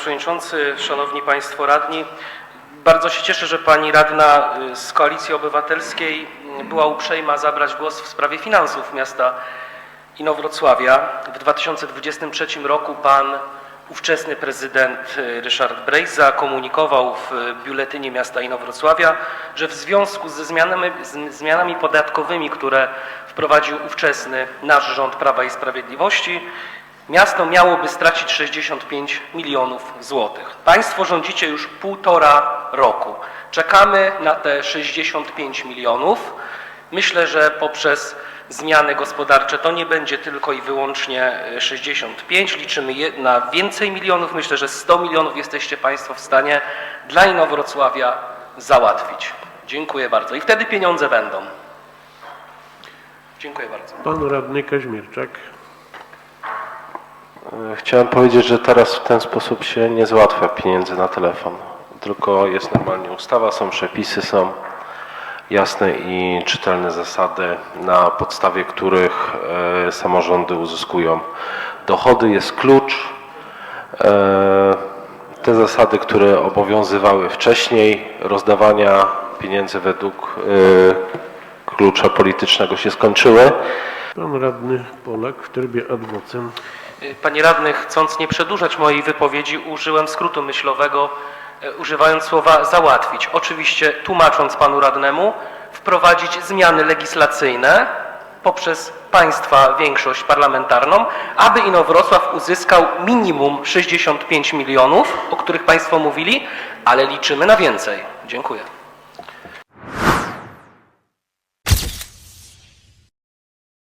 Przewodniczący, Szanowni Państwo Radni, bardzo się cieszę, że Pani Radna y, z Koalicji Obywatelskiej y, była uprzejma zabrać głos w sprawie finansów miasta Inowrocławia. W 2023 roku Pan ówczesny prezydent y, Ryszard Brejza komunikował w biuletynie miasta Inowrocławia, że w związku ze zmianami, z zmianami podatkowymi, które wprowadził ówczesny nasz rząd Prawa i Sprawiedliwości, Miasto miałoby stracić 65 milionów złotych. Państwo rządzicie już półtora roku. Czekamy na te 65 milionów. Myślę, że poprzez zmiany gospodarcze to nie będzie tylko i wyłącznie e, 65. Liczymy je- na więcej milionów. Myślę, że 100 milionów jesteście Państwo w stanie dla Inowrocławia załatwić. Dziękuję bardzo. I wtedy pieniądze będą. Dziękuję bardzo. Pan radny Kaźmierczak. Chciałem powiedzieć, że teraz w ten sposób się nie załatwia pieniędzy na telefon. Tylko jest normalnie ustawa, są przepisy, są jasne i czytelne zasady, na podstawie których e, samorządy uzyskują dochody. Jest klucz. E, te zasady, które obowiązywały wcześniej, rozdawania pieniędzy według e, klucza politycznego się skończyły. Pan radny Polak w trybie ad. Panie radny, chcąc nie przedłużać mojej wypowiedzi, użyłem skrótu myślowego, e, używając słowa załatwić. Oczywiście tłumacząc panu radnemu, wprowadzić zmiany legislacyjne poprzez państwa większość parlamentarną, aby Inowrocław uzyskał minimum 65 milionów, o których państwo mówili, ale liczymy na więcej. Dziękuję.